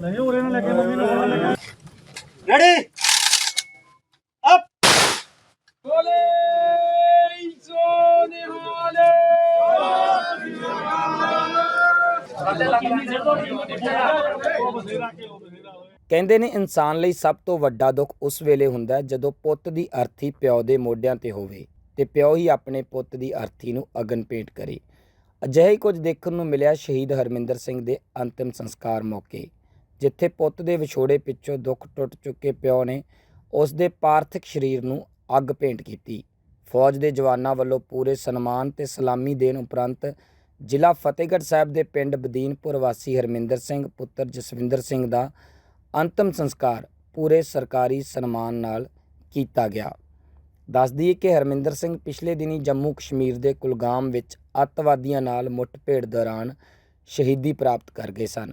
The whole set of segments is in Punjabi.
ਨਹੀਂ ਉਰੇ ਨਾ ਲੱਗੇ ਮੰਮੀ ਨੂੰ ਹੋਣਾ ਲੱਗਾ ਰੈਡੀ ਅਪ ਬੋਲੇ ਸੋ ਨਿਹਾਲੇ ਕਹਿੰਦੇ ਨੇ ਇਨਸਾਨ ਲਈ ਸਭ ਤੋਂ ਵੱਡਾ ਦੁੱਖ ਉਸ ਵੇਲੇ ਹੁੰਦਾ ਜਦੋਂ ਪੁੱਤ ਦੀ ਅਰਥੀ ਪਿਓ ਦੇ ਮੋਢਿਆਂ ਤੇ ਹੋਵੇ ਤੇ ਪਿਓ ਹੀ ਆਪਣੇ ਪੁੱਤ ਦੀ ਅਰਥੀ ਨੂੰ ਅਗਨ ਭੇਟ ਕਰੇ। ਅਜਿਹਾ ਕੁਝ ਦੇਖਣ ਨੂੰ ਮਿਲਿਆ ਸ਼ਹੀਦ ਹਰਮਿੰਦਰ ਸਿੰਘ ਦੇ ਅੰਤਿਮ ਸੰਸਕਾਰ ਮੌਕੇ, ਜਿੱਥੇ ਪੁੱਤ ਦੇ ਵਿਛੋੜੇ ਪਿੱਛੋਂ ਦੁੱਖ ਟੁੱਟ ਚੁੱਕੇ ਪਿਓ ਨੇ ਉਸ ਦੇ ਪਾਰਥਿਕ ਸਰੀਰ ਨੂੰ ਅੱਗ ਭੇਂਟ ਕੀਤੀ। ਫੌਜ ਦੇ ਜਵਾਨਾਂ ਵੱਲੋਂ ਪੂਰੇ ਸਨਮਾਨ ਤੇ ਸਲਾਮੀ ਦੇਣ ਉਪਰੰਤ ਜ਼ਿਲ੍ਹਾ ਫਤਿਹਗੜ੍ਹ ਸਾਹਿਬ ਦੇ ਪਿੰਡ ਬਦੀਨਪੁਰ ਵਾਸੀ ਹਰਮਿੰਦਰ ਸਿੰਘ ਪੁੱਤਰ ਜਸਵਿੰਦਰ ਸਿੰਘ ਦਾ ਅੰਤਮ ਸੰਸਕਾਰ ਪੂਰੇ ਸਰਕਾਰੀ ਸਨਮਾਨ ਨਾਲ ਕੀਤਾ ਗਿਆ। ਦੱਸ ਦਈਏ ਕਿ ਹਰਮਿੰਦਰ ਸਿੰਘ ਪਿਛਲੇ ਦਿਨੀ ਜੰਮੂ ਕਸ਼ਮੀਰ ਦੇ ਕੁਲਗਾਮ ਵਿੱਚ ਅੱਤਵਾਦੀਆਂ ਨਾਲ ਮੁੱਠਭੇੜ ਦੌਰਾਨ ਸ਼ਹੀਦੀ ਪ੍ਰਾਪਤ ਕਰ ਗਏ ਸਨ।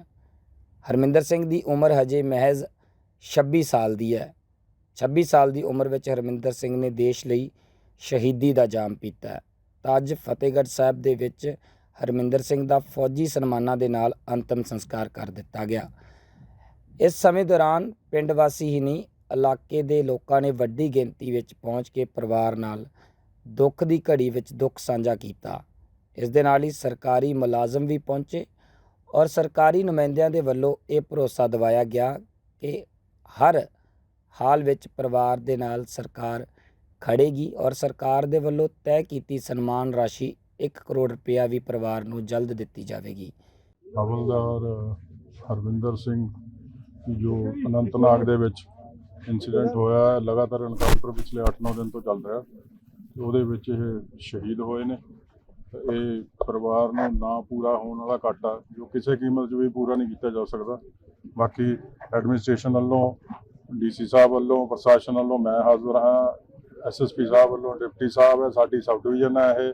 ਹਰਮਿੰਦਰ ਸਿੰਘ ਦੀ ਉਮਰ ਹਜੇ ਮਹਿਜ਼ 26 ਸਾਲ ਦੀ ਹੈ। 26 ਸਾਲ ਦੀ ਉਮਰ ਵਿੱਚ ਹਰਮਿੰਦਰ ਸਿੰਘ ਨੇ ਦੇਸ਼ ਲਈ ਸ਼ਹੀਦੀ ਦਾ ਜਾਮ ਪੀਤਾ ਤਾਂ ਅੱਜ ਫਤਿਹਗੜ੍ਹ ਸਾਹਿਬ ਦੇ ਵਿੱਚ ਹਰਮਿੰਦਰ ਸਿੰਘ ਦਾ ਫੌਜੀ ਸਨਮਾਨਾਂ ਦੇ ਨਾਲ ਅੰਤਮ ਸੰਸਕਾਰ ਕਰ ਦਿੱਤਾ ਗਿਆ। ਇਸ ਸਮੇਂ ਦੌਰਾਨ ਪਿੰਡ ਵਾਸੀ ਹੀ ਨਹੀਂ, ਇਲਾਕੇ ਦੇ ਲੋਕਾਂ ਨੇ ਵੱਡੀ ਗਿਣਤੀ ਵਿੱਚ ਪਹੁੰਚ ਕੇ ਪਰਿਵਾਰ ਨਾਲ ਦੁੱਖ ਦੀ ਘੜੀ ਵਿੱਚ ਦੁੱਖ ਸਾਂਝਾ ਕੀਤਾ। ਇਸ ਦੇ ਨਾਲ ਹੀ ਸਰਕਾਰੀ ਮੁਲਾਜ਼ਮ ਵੀ ਪਹੁੰਚੇ ਔਰ ਸਰਕਾਰੀ ਨੁਮਾਇੰਦਿਆਂ ਦੇ ਵੱਲੋਂ ਇਹ ਭਰੋਸਾ ਦਿਵਾਇਆ ਗਿਆ ਕਿ ਹਰ ਹਾਲ ਵਿੱਚ ਪਰਿਵਾਰ ਦੇ ਨਾਲ ਸਰਕਾਰ ਖੜੇਗੀ ਔਰ ਸਰਕਾਰ ਦੇ ਵੱਲੋਂ ਤੈਅ ਕੀਤੀ ਸਨਮਾਨ ਰਾਸ਼ੀ 1 ਕਰੋੜ ਰੁਪਇਆ ਵੀ ਪਰਿਵਾਰ ਨੂੰ ਜਲਦ ਦਿੱਤੀ ਜਾਵੇਗੀ। ਹਵਲਦਾਰ ਹਰਵਿੰਦਰ ਸਿੰਘ ਜੋ ਅਨੰਤਨਾਗ ਦੇ ਵਿੱਚ ਇਨਸੀਡੈਂਟ ਹੋਇਆ ਲਗਾਤਾਰ ਐਨਕਾਊਂਟਰ ਪਿਛਲੇ 8-9 ਦਿਨ ਤੋਂ ਚੱਲ ਰਿਹਾ ਉਹਦੇ ਵਿੱਚ ਇਹ ਸ਼ਹੀਦ ਹੋਏ ਨੇ। ਇਹ ਪਰਿਵਾਰ ਨੂੰ ਨਾ ਪੂਰਾ ਹੋਣ ਵਾਲਾ ਘਾਟਾ ਜੋ ਕਿਸੇ ਕੀਮਤ 'ਚ ਵੀ ਪੂਰਾ ਨਹੀਂ ਕੀਤਾ ਜਾ ਸਕਦਾ। ਬਾਕੀ ਐਡਮਿਨਿਸਟ੍ਰੇਸ਼ਨ ਵੱਲੋਂ ਡੀਸੀ ਸਾਹਿਬ ਵੱਲੋਂ, ਪ੍ਰਸ਼ਾਸਨ ਵੱਲੋਂ ਮੈਂ ਹਾਜ਼ਰ ਹਾਂ ਐਸਐਸਪੀ ਸਾਹਿਬ ਵੱਲੋਂ, ਡਿਪਟੀ ਸਾਹਿਬ ਹੈ, ਸਾਡੀ ਸਬ ਡਿਵੀਜ਼ਨ ਹੈ ਇਹ,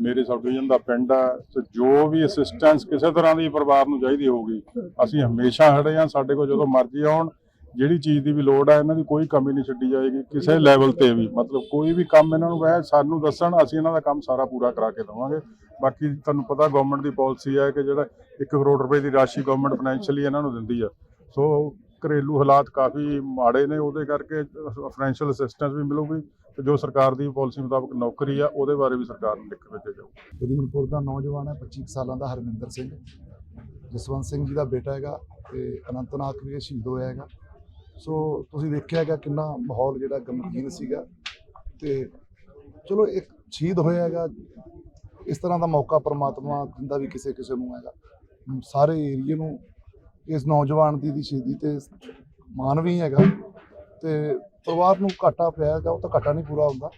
ਮੇਰੇ ਸਬ ਡਿਵੀਜ਼ਨ ਦਾ ਪਿੰਡ ਹੈ, ਤੇ ਜੋ ਵੀ ਅਸਿਸਟੈਂਸ ਕਿਸੇ ਤਰ੍ਹਾਂ ਦੀ ਪਰਿਵਾਰ ਨੂੰ ਚਾਹੀਦੀ ਹੋਊਗੀ, ਅਸੀਂ ਹਮੇਸ਼ਾ ਖੜੇ ਹਾਂ, ਸਾਡੇ ਕੋਲ ਜਦੋਂ ਮਰਜ਼ੀ ਆਉਣ ਜਿਹੜੀ ਚੀਜ਼ ਦੀ ਵੀ ਲੋੜ ਹੈ ਇਹਨਾਂ ਦੀ ਕੋਈ ਕਮੀ ਨਹੀਂ ਛੱਡੀ ਜਾਏਗੀ, ਕਿਸੇ ਲੈਵਲ ਤੇ ਵੀ। ਮਤਲਬ ਕੋਈ ਵੀ ਕੰਮ ਇਹਨਾਂ ਨੂੰ ਕਹੇ ਸਾਨੂੰ ਦੱਸਣ, ਅਸੀਂ ਇਹਨਾਂ ਦਾ ਕੰਮ ਸਾਰਾ ਪੂਰਾ ਕਰਾ ਕੇ ਦੇਵਾਂਗੇ। ਬਾਕੀ ਤੁਹਾਨੂੰ ਪਤਾ ਗਵਰਨਮੈਂਟ ਦੀ ਪਾਲਿਸੀ ਹੈ ਕਿ ਜਿਹੜਾ 1 ਕਰੋੜ ਰੁਪਏ ਦੀ ਰਾਸ਼ੀ ਗਵਰਨਮੈਂਟ ਫਾਈਨੈਂਸ਼ੀਅਲੀ ਇਹਨਾਂ ਨੂੰ ਦਿੰਦੀ ਆ। ਸੋ ਘਰੇਲੂ ਹਾਲਾਤ ਕਾਫੀ ਮਾੜੇ ਨੇ, ਉਹਦੇ ਕਰਕੇ ਫਾਈਨੈਂਸ਼ੀਅਲ ਅਸਿਸਟੈਂਸ ਵੀ ਮਿਲੂਗੀ ਤੇ ਜੋ ਸਰਕਾਰ ਦੀ ਪਾਲਿਸੀ ਮੁਤਾਬਕ ਨੌਕਰੀ ਆ, ਉਹਦੇ ਬਾਰੇ ਵੀ ਸਰਕਾਰ ਨੂੰ ਲਿਖ ਕੇ ਭੇਜਿਆ ਜਾਊ ਬਦੀਨਪੁਰ ਦਾ ਨੌਜਵਾਨ ਹੈ 25 ਕੁ ਸਾਲਾਂ ਦਾ ਹਰਮਿੰਦਰ ਸਿੰਘ। ਜਸਵੰਤ ਸਿੰਘ ਜੀ ਦਾ ਬੇਟਾ ਹੈਗਾ ਤੇ ਅਨੰਤਨਾਗ ਵੀ ਸ਼ਹੀਦ ਹੋਇਆ ਹੈਗਾ। ਸੋ ਤੁਸੀਂ ਦੇਖਿਆ ਹੈਗਾ ਕਿੰਨਾ ਮਾਹੌਲ ਜਿਹੜਾ ਗਮਗੀਨ ਸੀਗਾ ਤੇ ਚਲੋ ਇੱਕ ਸ਼ਹੀਦ ਹੋਇਆ ਹੈਗਾ। ਇਸ ਤਰ੍ਹਾਂ ਦਾ ਮੌਕਾ ਪਰਮਾਤਮਾ ਦਿੰਦਾ ਵੀ ਕਿਸੇ ਕਿਸੇ ਨੂੰ ਹੈਗਾ। ਸਾਰੇ ਏਰੀਏ ਨੂੰ ਇਸ ਨੌਜਵਾਨ ਦੀ ਦੀ ਸ਼ਹੀਦੀ ਤੇ ਮਾਣ ਵੀ ਹੈਗਾ ਤੇ ਪਰਿਵਾਰ ਨੂੰ ਘਾਟਾ ਪਿਆ ਹੈਗਾ, ਉਹ ਤਾਂ ਘਾਟਾ ਨਹੀਂ ਪੂਰਾ ਹੁੰਦਾ।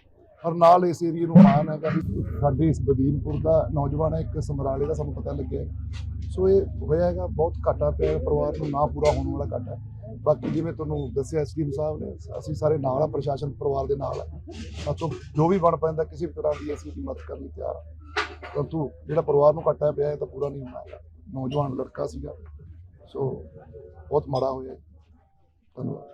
ਪਰ ਨਾਲ ਇਸ ਏਰੀਏ ਨੂੰ ਮਾਣ ਹੈਗਾ ਵੀ ਸਾਡੇ ਇਸ ਬਦੀਨਪੁਰ ਦਾ ਨੌਜਵਾਨ ਹੈ, ਇੱਕ ਸਮਰਾਲੇ ਦਾ ਸਾਨੂੰ ਪਤਾ ਲੱਗਿਆ ਸੋ ਇਹ ਹੋਇਆ ਹੈਗਾ, ਬਹੁਤ ਘਾਟਾ ਪਿਆ ਪਰਿਵਾਰ ਨੂੰ ਨਾ ਪੂਰਾ ਹੋਣ ਵਾਲਾ ਘਾਟਾ ਬਾਕੀ ਜਿਵੇਂ ਤੁਹਾਨੂੰ ਦੱਸਿਆ ਐਸਡੀਐਮ ਸਾਹਿਬ ਨੇ, ਅਸੀਂ ਸਾਰੇ ਨਾਲ ਆ, ਪ੍ਰਸ਼ਾਸਨ ਪਰਿਵਾਰ ਦੇ ਨਾਲ ਹੈ ਸਾਤੋਂ ਜੋ ਵੀ ਬਣ ਪੈਂਦਾ, ਕਿਸੇ ਵੀ ਤਰ੍ਹਾਂ ਦੀ ਅਸੀਂ ਉਹਦੀ ਮਦਦ ਕਰਨ ਲਈ ਤਿਆਰ ਹਾਂ ਪਰੰਤੂ ਜਿਹੜਾ ਪਰਿਵਾਰ ਨੂੰ ਘਾਟਾ ਪਿਆ ਹੈ ਤਾਂ ਪੂਰਾ ਨਹੀਂ ਹੋਣਾ ਹੈਗਾ ਨੌਜਵਾਨ ਲੜਕਾ ਸੀਗਾ। ਸੋ ਬਹੁਤ ਮਾੜਾ ਹੋਇਆ ਧੰਨਵਾਦ।